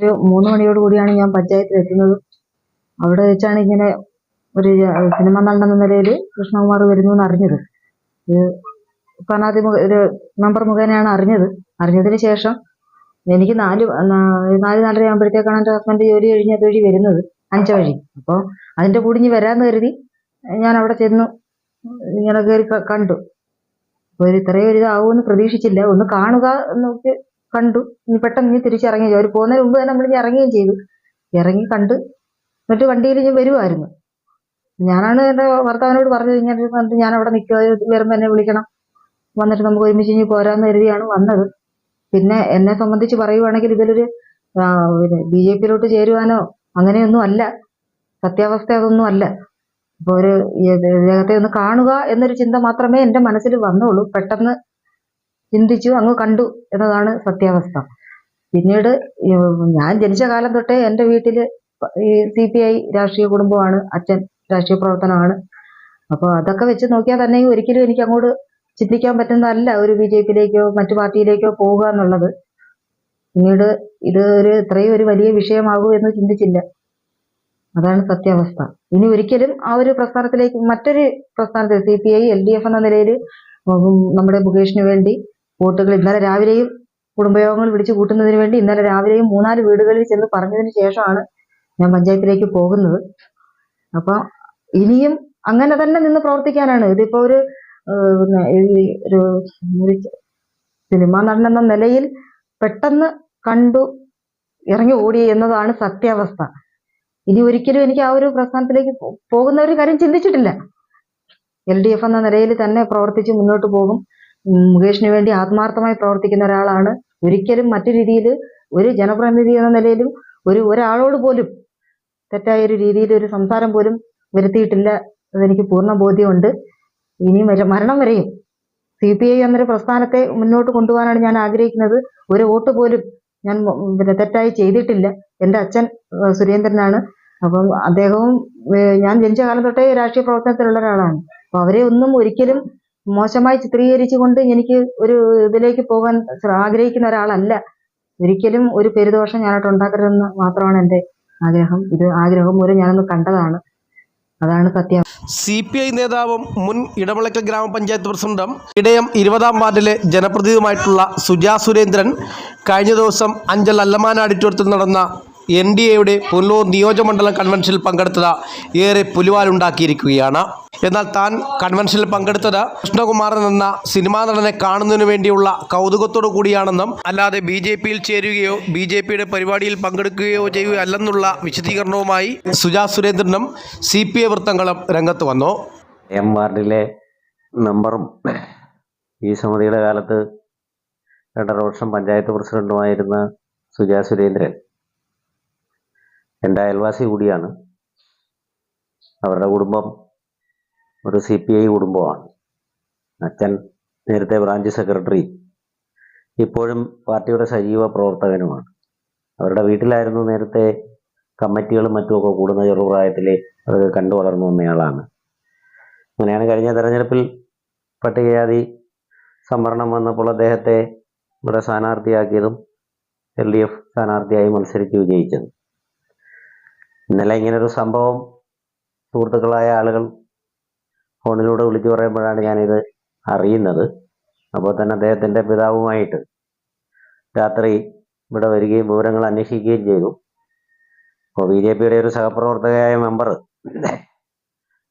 ഒരു മൂന്ന് മണിയോട് കൂടിയാണ് ഞാൻ പഞ്ചായത്തിൽ എത്തുന്നത്. അവിടെ വെച്ചാണ് ഇങ്ങനെ ഒരു സിനിമ നടൻ എന്ന നിലയിൽ കൃഷ്ണകുമാർ വരുന്നു എന്ന് അറിഞ്ഞത് പനാതി ഒരു മെമ്പർ മുഖേനയാണ് അറിഞ്ഞത്. അറിഞ്ഞതിന് ശേഷം എനിക്ക് നാല് നാല് നാലര ആകുമ്പോഴത്തേക്കാണ് എന്റെ ഹസ്ബൻഡ് ജോലി കഴിഞ്ഞ് അതുവഴി വരുന്നത്. അഞ്ച വഴി. അപ്പോൾ അതിന്റെ കൂടി ഇനി വരാമെന്ന് കരുതി ഞാൻ അവിടെ ചെന്നു. ഇങ്ങനെ കയറി കണ്ടു. അപ്പോൾ ഇത്രയും ഒരു ഇതാവുമെന്ന് പ്രതീക്ഷിച്ചില്ല. ഒന്ന് കാണുക എന്നൊക്കെ കണ്ടു. ഇനി പെട്ടെന്ന് ഇനി തിരിച്ചിറങ്ങി അവർ പോകുന്നതിന് മുമ്പ് തന്നെ നമ്മൾ ഇനി ഇറങ്ങുകയും ചെയ്തു. ഇറങ്ങി കണ്ട് എന്നിട്ട് വണ്ടിയിൽ ഇനി വരുമായിരുന്നു ഞാനാണ് എന്റെ ഭർത്താവിനോട് പറഞ്ഞത് ഇങ്ങനെ കണ്ട് ഞാൻ അവിടെ നിൽക്കുക. വരുമ്പോൾ എന്നെ വിളിക്കണം. വന്നിട്ട് നമുക്ക് ഒരുമിച്ച് ഇനി പോരാന്ന് കരുതിയാണ് വന്നത്. പിന്നെ എന്നെ സംബന്ധിച്ച് പറയുവാണെങ്കിൽ ഇതിലൊരു ബി ജെ പിയിലോട്ട് ചേരുവാനോ അങ്ങനെയൊന്നും അല്ല. സത്യാവസ്ഥ അതൊന്നും അല്ല. അപ്പോൾ ഒരു ഇദ്ദേഹത്തെ ഒന്ന് കാണുക എന്നൊരു ചിന്ത മാത്രമേ എന്റെ മനസ്സിൽ വന്നുള്ളൂ. പെട്ടെന്ന് ചിന്തിച്ചു അങ്ങ് കണ്ടു എന്നതാണ് സത്യാവസ്ഥ. പിന്നീട് ഞാൻ ജനിച്ച കാലം തൊട്ടേ എന്റെ വീട്ടിൽ ഈ സി പി ഐ രാഷ്ട്രീയ കുടുംബമാണ് അച്ഛൻ രാഷ്ട്രീയ പ്രവർത്തനമാണ്. അപ്പോൾ അതൊക്കെ വെച്ച് നോക്കിയാൽ തന്നെ ഒരിക്കലും എനിക്ക് അങ്ങോട്ട് ചിന്തിക്കാൻ പറ്റുന്നതല്ല ഒരു ബി ജെ പിയിലേക്കോ മറ്റു പാർട്ടിയിലേക്കോ പോവുക എന്നുള്ളത്. പിന്നീട് ഇത് ഒരു ഇത്രയും ഒരു വലിയ വിഷയമാകൂ എന്ന് ചിന്തിച്ചില്ല. അതാണ് സത്യാവസ്ഥ. ഇനി ഒരിക്കലും ആ ഒരു പ്രസ്ഥാനത്തിലേക്ക് മറ്റൊരു പ്രസ്ഥാനത്തിൽ C P I L D F എന്ന നിലയിൽ നമ്മുടെ മുകേഷിന് വേണ്ടി വോട്ടുകൾ ഇന്നലെ രാവിലെയും കുടുംബയോഗങ്ങൾ വിളിച്ചു കൂട്ടുന്നതിന് വേണ്ടി ഇന്നലെ രാവിലെയും മൂന്നാൽ വീടുകളിൽ ചെന്ന് പറഞ്ഞതിന് ശേഷമാണ് ഞാൻ പഞ്ചായത്തിലേക്ക് പോകുന്നത്. അപ്പൊ ഇനിയും അങ്ങനെ തന്നെ നിന്ന് പ്രവർത്തിക്കാനാണ്. ഇതിപ്പോ ഒരു ഒരു സിനിമാ നടൻ എന്ന നിലയിൽ പെട്ടെന്ന് കണ്ടു ഇറങ്ങി ഓടി എന്നതാണ് സത്യാവസ്ഥ. ഇനി ഒരിക്കലും എനിക്ക് ആ ഒരു പ്രസ്ഥാനത്തിലേക്ക് പോകുന്ന ഒരു കാര്യം ചിന്തിച്ചിട്ടില്ല. എൽ ഡി എഫ് എന്ന നിലയിൽ തന്നെ പ്രവർത്തിച്ച് മുന്നോട്ട് പോകും. മുകേഷിന് വേണ്ടി ആത്മാർത്ഥമായി പ്രവർത്തിക്കുന്ന ഒരാളാണ്. ഒരിക്കലും മറ്റു രീതിയിൽ ഒരു ജനപ്രതിനിധി എന്ന നിലയിലും ഒരു ഒരാളോട് പോലും തെറ്റായ ഒരു രീതിയിൽ ഒരു സംസാരം പോലും വരുത്തിയിട്ടില്ല അതെനിക്ക് പൂർണ ബോധ്യമുണ്ട്. ഇനി മരണം വരെയും സി പി ഐ എന്നൊരു പ്രസ്ഥാനത്തെ മുന്നോട്ട് കൊണ്ടുപോകാനാണ് ഞാൻ ആഗ്രഹിക്കുന്നത്. ഒരു വോട്ട് പോലും ഞാൻ പിന്നെ തെറ്റായി ചെയ്തിട്ടില്ല. എന്റെ അച്ഛൻ സുരേന്ദ്രനാണ്. അപ്പം അദ്ദേഹവും ഞാൻ ജനിച്ച കാലം തൊട്ടേ രാഷ്ട്രീയ പ്രവർത്തനത്തിലുള്ള ഒരാളാണ്. അപ്പൊ അവരെ ഒന്നും ഒരിക്കലും മോശമായി ചിത്രീകരിച്ചുകൊണ്ട് എനിക്ക് ഒരു ഇതിലേക്ക് പോകാൻ ആഗ്രഹിക്കുന്ന ഒരാളല്ല. ഒരിക്കലും ഒരു പെരുദോഷം ഞാനായിട്ട് ഉണ്ടാക്കരുതെന്ന് മാത്രമാണ് എന്റെ ആഗ്രഹം. ഇത് ആഗ്രഹം മൂലം ഞാനൊന്ന് കണ്ടതാണ്. അതാണ് സത്യം. സി പി ഐ നേതാവും മുൻ ഇടമളക്കൽ ഗ്രാമപഞ്ചായത്ത് പ്രസിഡന്റും ഇടയം ഇരുപതാം വാർഡിലെ ജനപ്രതിനിധിയുമായിട്ടുള്ള സുജാ സുരേന്ദ്രൻ കഴിഞ്ഞ ദിവസം അഞ്ചൽ അല്ലമാൻ ഓഡിറ്റോറിയത്തിൽ നടന്ന എൻ ഡി എയുടെ പുനലൂർ നിയോജകമണ്ഡലം കൺവെൻഷനിൽ പങ്കെടുത്തത് ഏറെ പുലിവാലുണ്ടാക്കിയിരിക്കുകയാണ്. എന്നാൽ താൻ കൺവെൻഷനിൽ പങ്കെടുത്തത് കൃഷ്ണകുമാരൻ എന്ന സിനിമാ നടനെ കാണുന്നതിനു വേണ്ടിയുള്ള കൗതുകത്തോടു കൂടിയാണെന്നും അല്ലാതെ ബി ജെ പിയിൽ ചേരുകയോ ബി ജെ പിയുടെ പരിപാടിയിൽ പങ്കെടുക്കുകയോ ചെയ്യുകയല്ലെന്നുള്ള വിശദീകരണവുമായി സുജാ സുരേന്ദ്രനും സി പി ഐ വൃത്തങ്ങളും രംഗത്ത് വന്നു. എം വാർഡിലെ മെമ്പറും ഈ സമിതിയുടെ കാലത്ത് രണ്ടര വർഷം പഞ്ചായത്ത് പ്രസിഡന്റുമായിരുന്ന സുജാ സുരേന്ദ്രൻ എന്റെ അയൽവാസി കൂടിയാണ്. അവരുടെ കുടുംബം ഒരു സി പി ഐ കുടുംബമാണ്. അച്ഛൻ നേരത്തെ ബ്രാഞ്ച് സെക്രട്ടറി ഇപ്പോഴും പാർട്ടിയുടെ സജീവ പ്രവർത്തകനുമാണ്. അവരുടെ വീട്ടിലായിരുന്നു നേരത്തെ കമ്മിറ്റികളും മറ്റുമൊക്കെ കൂടുന്ന ചെറുപ്രായത്തിൽ അത് കണ്ടു വളർന്നു വന്നയാളാണ് അങ്ങനെയാണ് കഴിഞ്ഞ തെരഞ്ഞെടുപ്പിൽ പട്ടികജാതി സംവരണം വന്നപ്പോൾ അദ്ദേഹത്തെ ഇവിടെ സ്ഥാനാർത്ഥിയാക്കിയതും എൽ ഡി എഫ് സ്ഥാനാർത്ഥിയായി മത്സരിച്ച് വിജയിച്ചത് ഇന്നലെ ഇങ്ങനെ ഒരു സംഭവം സുഹൃത്തുക്കളായ ആളുകൾ ഫോണിലൂടെ വിളിച്ചു പറയുമ്പോഴാണ് ഞാനിത് അറിയുന്നത്. അപ്പോൾ തന്നെ അദ്ദേഹത്തിന്റെ പിതാവുമായിട്ട് രാത്രി ഇവിടെ വരികയും വിവരങ്ങൾ അന്വേഷിക്കുകയും ചെയ്തു. അപ്പോൾ ബി ജെ പിയുടെ ഒരു സഹപ്രവർത്തകയായ മെമ്പർ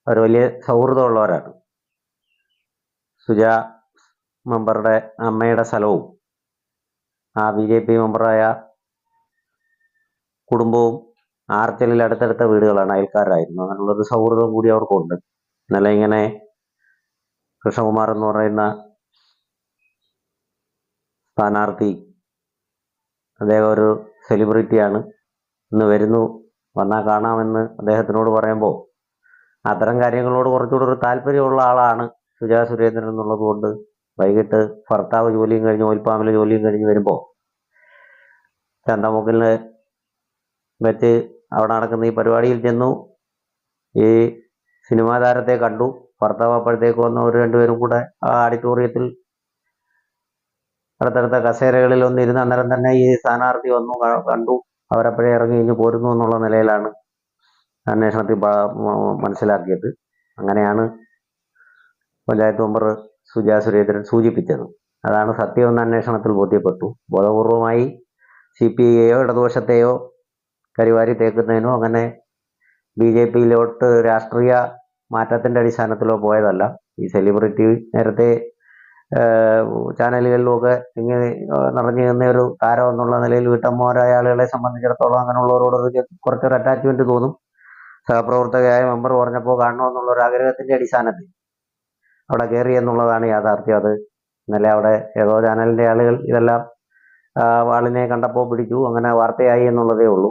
ഒരു വലിയ സൗഹൃദമുള്ളവരാണ്. സുജ മെമ്പറുടെ അമ്മയുടെ സ്ഥലവും ആ ബി ജെ പി മെമ്പറായ കുടുംബവും ആർച്ചലിൽ അടുത്തടുത്ത വീടുകളാണ് അയൽക്കാരായിരുന്നു. അങ്ങനെയുള്ളൊരു സൗഹൃദം കൂടി അവർക്കുണ്ട്. ഇന്നലെ ഇങ്ങനെ കൃഷ്ണകുമാർ എന്ന് പറയുന്ന സ്ഥാനാർത്ഥി അദ്ദേഹം ഒരു സെലിബ്രിറ്റിയാണ് ഇന്ന് വരുന്നു വന്നാൽ കാണാമെന്ന് അദ്ദേഹത്തിനോട് പറയുമ്പോൾ അത്തരം കാര്യങ്ങളോട് കുറച്ചുകൂടെ ഒരു താല്പര്യമുള്ള ആളാണ് സുജാ സുരേന്ദ്രൻ എന്നുള്ളത് കൊണ്ട് വൈകിട്ട് ഭർത്താവ് ജോലിയും കഴിഞ്ഞ് ഓൽപ്പാമിലെ ജോലിയും കഴിഞ്ഞ് വരുമ്പോൾ ചന്തമുക്കിലിന് വെച്ച് അവിടെ നടക്കുന്ന ഈ പരിപാടിയിൽ ചെന്നു. ഈ സിനിമാ താരത്തെ കണ്ടു. ഭർത്താവ് വന്ന. ഒരു രണ്ടുപേരും കൂടെ ആ ഓഡിറ്റോറിയത്തിൽ അടുത്തടുത്ത കസേരകളിൽ ഒന്നിരുന്ന് അന്നേരം തന്നെ ഈ സ്ഥാനാർത്ഥി വന്നു കണ്ടു. അവരപ്പോഴേ ഇറങ്ങി കഴിഞ്ഞ് പോരുന്നു എന്നുള്ള നിലയിലാണ് അന്വേഷണത്തിൽ മനസ്സിലാക്കിയത്. അങ്ങനെയാണ് പഞ്ചായത്ത് മെമ്പർ സുജാ സുരേന്ദ്രൻ സൂചിപ്പിച്ചത്. അതാണ് സത്യമെന്ന അന്വേഷണത്തിൽ ബോധ്യപ്പെട്ടു. ബോധപൂർവമായി സി പി ഐയെയോ ഇടതുപക്ഷത്തെയോ കരിവാരി തേക്കുന്നതിനോ അങ്ങനെ ബി ജെ പിയിലോട്ട് രാഷ്ട്രീയ മാറ്റത്തിന്റെ അടിസ്ഥാനത്തിലോ പോയതല്ല. ഈ സെലിബ്രിറ്റി നേരത്തെ ചാനലുകളിലുമൊക്കെ ഇങ്ങനെ നിറഞ്ഞു നിന്ന ഒരു താരം എന്നുള്ള നിലയിൽ വീട്ടമ്മമാരായ ആളുകളെ സംബന്ധിച്ചിടത്തോളം അങ്ങനെയുള്ളവരോട് കുറച്ചൊരു അറ്റാച്ച്മെന്റ് തോന്നും. സഹപ്രവർത്തകയായ മെമ്പർ പറഞ്ഞപ്പോൾ കാണണമെന്നുള്ള ഒരു ആഗ്രഹത്തിന്റെ അടിസ്ഥാനത്തിൽ അവിടെ കയറി എന്നുള്ളതാണ് യാഥാർത്ഥ്യം. അത് ഇന്നലെ അവിടെ ഏതോ ചാനലിന്റെ ആളുകൾ ഇതെല്ലാം ആളിനെ കണ്ടപ്പോൾ പിടിച്ചു. അങ്ങനെ വാർത്തയായി എന്നുള്ളതേ ഉള്ളൂ.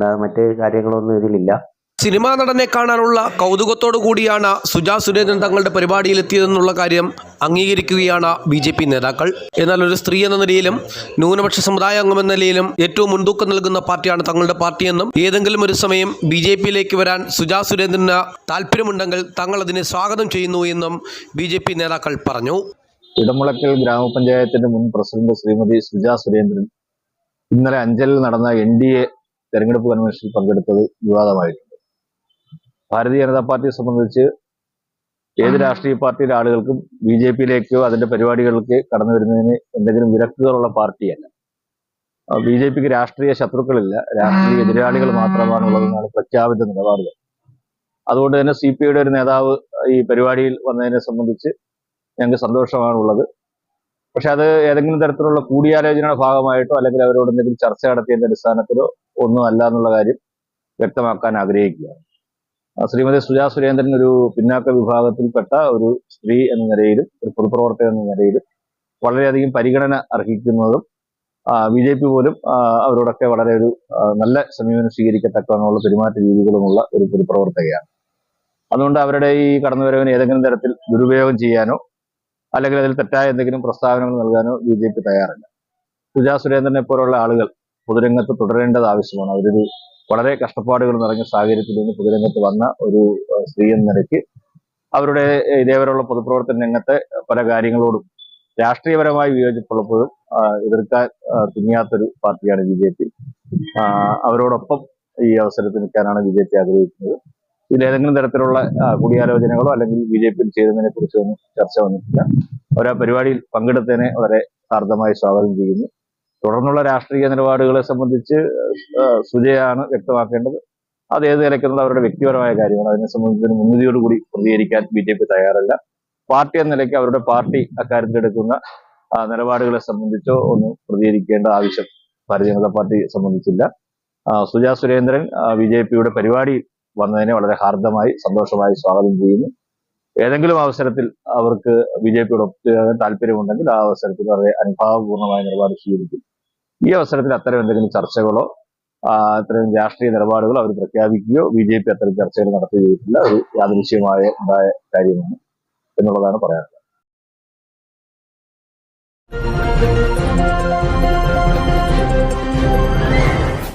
അല്ലാതെ മറ്റ് കാര്യങ്ങളൊന്നും ഇതിലില്ല. സിനിമാ നടനെ കാണാനുള്ള കൗതുകത്തോടു കൂടിയാണ് സുജാ സുരേന്ദ്രൻ തങ്ങളുടെ പരിപാടിയിലെത്തിയതെന്നുള്ള കാര്യം അംഗീകരിക്കുകയാണ് ബി ജെ പി നേതാക്കൾ. എന്നാൽ ഒരു സ്ത്രീ എന്ന നിലയിലും ന്യൂനപക്ഷ സമുദായ അംഗം എന്ന നിലയിലും ഏറ്റവും മുൻതൂക്കം നൽകുന്ന പാർട്ടിയാണ് തങ്ങളുടെ പാർട്ടിയെന്നും ഏതെങ്കിലും ഒരു സമയം ബി ജെ പിയിലേക്ക് വരാൻ സുജാ സുരേന്ദ്രന് താല്പര്യമുണ്ടെങ്കിൽ തങ്ങൾ അതിനെ സ്വാഗതം ചെയ്യുന്നു എന്നും ബി ജെ പി നേതാക്കൾ പറഞ്ഞു. ഇടമുളക്കൽ ഗ്രാമപഞ്ചായത്തിന്റെ മുൻ പ്രസിഡന്റ് ശ്രീമതി സുജാ സുരേന്ദ്രൻ ഇന്നലെ അഞ്ചലിൽ നടന്ന എൻ ഡി എ തെരഞ്ഞെടുപ്പ് കൺവെൻഷനിൽ പങ്കെടുത്തത് വിവാദമായിട്ടുണ്ട്. ഭാരതീയ ജനതാ പാർട്ടിയെ സംബന്ധിച്ച് ഏത് രാഷ്ട്രീയ പാർട്ടിയിലെ ആളുകൾക്കും ബി ജെ പിയിലേക്കോ അതിന്റെ പരിപാടികളിലേക്ക് കടന്നു വരുന്നതിന് എന്തെങ്കിലും വിലക്കുകളുള്ള പാർട്ടിയല്ല. ബി ജെ പിക്ക് രാഷ്ട്രീയ ശത്രുക്കളില്ല. രാഷ്ട്രീയ എതിരാളികൾ മാത്രമാണ് ഉള്ളതെന്നാണ് പ്രഖ്യാപിത നിലപാടുകൾ. അതുകൊണ്ട് തന്നെ സി പി ഐയുടെ ഒരു നേതാവ് ഈ പരിപാടിയിൽ വന്നതിനെ സംബന്ധിച്ച് ഞങ്ങൾക്ക് സന്തോഷമാണുള്ളത്. പക്ഷെ അത് ഏതെങ്കിലും തരത്തിലുള്ള കൂടിയാലോചനയുടെ ഭാഗമായിട്ടോ അല്ലെങ്കിൽ അവരോട് എന്തെങ്കിലും ചർച്ച നടത്തിയതിന്റെ അടിസ്ഥാനത്തിലോ ഒന്നും അല്ല എന്നുള്ള കാര്യം വ്യക്തമാക്കാൻ ആഗ്രഹിക്കുകയാണ് ശ്രീമതി സുജാ സുരേന്ദ്രൻ ഒരു പിന്നാക്ക വിഭാഗത്തിൽപ്പെട്ട ഒരു സ്ത്രീ എന്ന നിലയിലും ഒരു പൊതുപ്രവർത്തക എന്ന നിലയിലും വളരെയധികം പരിഗണന അർഹിക്കുന്നതും ബി ജെ പി പോലും അവരോടൊക്കെ വളരെ ഒരു നല്ല സമീപനം സ്വീകരിക്കത്തക്കവണ്ണമുള്ള പെരുമാറ്റ രീതികളുമുള്ള ഒരു പൊതുപ്രവർത്തകയാണ്. അതുകൊണ്ട് അവരുടെ ഈ കടന്നുവരവിന് ഏതെങ്കിലും തരത്തിൽ ദുരുപയോഗം ചെയ്യാനോ അല്ലെങ്കിൽ അതിൽ തെറ്റായ എന്തെങ്കിലും പ്രസ്താവനകൾ നൽകാനോ ബി ജെ പി തയ്യാറല്ല. സുജാ സുരേന്ദ്രനെ പോലുള്ള ആളുകൾ പൊതുരംഗത്ത് തുടരേണ്ടത് ആവശ്യമാണ്. അവരൊരു വളരെ കഷ്ടപ്പാടുകൾ നിറഞ്ഞ സാഹചര്യത്തിൽ നിന്ന് പൊതുരംഗത്ത് വന്ന ഒരു സ്ത്രീ എന്ന നിലയ്ക്ക് അവരുടെ ഇതേവരെയുള്ള പൊതുപ്രവർത്തന രംഗത്തെ പല കാര്യങ്ങളോടും രാഷ്ട്രീയപരമായി വിയോജിപ്പുള്ളപ്പോഴും എതിർക്കാൻ തുന്നിയാത്തൊരു പാർട്ടിയാണ് ബി ജെ പി. അവരോടൊപ്പം ഈ അവസരത്തിൽ നിൽക്കാനാണ് ബി ജെ പി ആഗ്രഹിക്കുന്നത്. ഇതിൽ ഏതെങ്കിലും തരത്തിലുള്ള കൂടിയാലോചനകളോ അല്ലെങ്കിൽ ബി ജെ പിയിൽ ചെയ്തതിനെ കുറിച്ചൊന്നും ചർച്ച വന്നിട്ടില്ല. അവർ ആ പരിപാടിയിൽ പങ്കെടുത്തതിനെ വളരെ ഹാർദമായി സ്വാഗതം ചെയ്യുന്നു. തുടർന്നുള്ള രാഷ്ട്രീയ നിലപാടുകളെ സംബന്ധിച്ച് സുജയാണ് വ്യക്തമാക്കേണ്ടത്. അത് ഏത് നിലയ്ക്കുള്ള അവരുടെ വ്യക്തിപരമായ കാര്യങ്ങൾ അതിനെ സംബന്ധിച്ച് മുൻവിധിയോടുകൂടി പ്രതികരിക്കാൻ ബി ജെ പി തയ്യാറല്ല. പാർട്ടി എന്ന നിലയ്ക്ക് അവരുടെ പാർട്ടി ആ, നിലപാടുകളെ സംബന്ധിച്ചോ ഒന്നും പ്രതികരിക്കേണ്ട ആവശ്യം ഭാരതീയ ജനതാ പാർട്ടി സംബന്ധിച്ചില്ല. സുജാ സുരേന്ദ്രൻ ബി ജെ പിയുടെ പരിപാടി വന്നതിനെ വളരെ ഹാർദമായി സന്തോഷമായി സ്വാഗതം ചെയ്യുന്നു. ഏതെങ്കിലും അവസരത്തിൽ അവർക്ക് ബി ജെ പിയോട് ഒത്തുചേരാൻ താല്പര്യമുണ്ടെങ്കിൽ ആ അവസരത്തിൽ വളരെ അനുഭാവപൂർണമായ നിലപാട് സ്വീകരിക്കും. ഈ അവസരത്തിൽ അത്തരം എന്തെങ്കിലും ചർച്ചകളോ അത്തരം രാഷ്ട്രീയ നിലപാടുകളോ അവർ പ്രഖ്യാപിക്കുകയോ ബി ജെ പി അത്തരം ചർച്ചകൾ നടത്തുകയില്ല ഒരു യാദൃശ്യമായ ഉണ്ടായ കാര്യമാണ് എന്നുള്ളതാണ് പറയാനുള്ളത്.